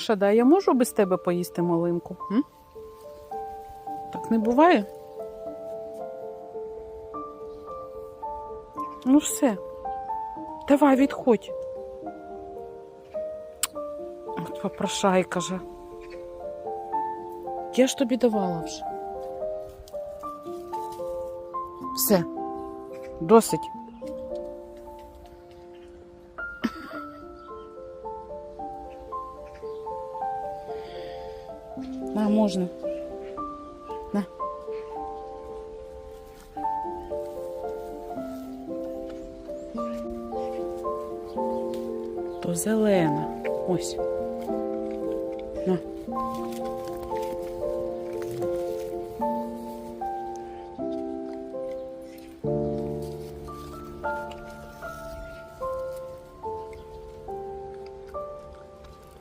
Шада, я можу без тебе поїсти малинку? М? Так не буває? Ну все. Давай, відходь. От попрошайка же. Я ж тобі давала вже. Все. Досить. На, можна. На. То зелена. Ось. На.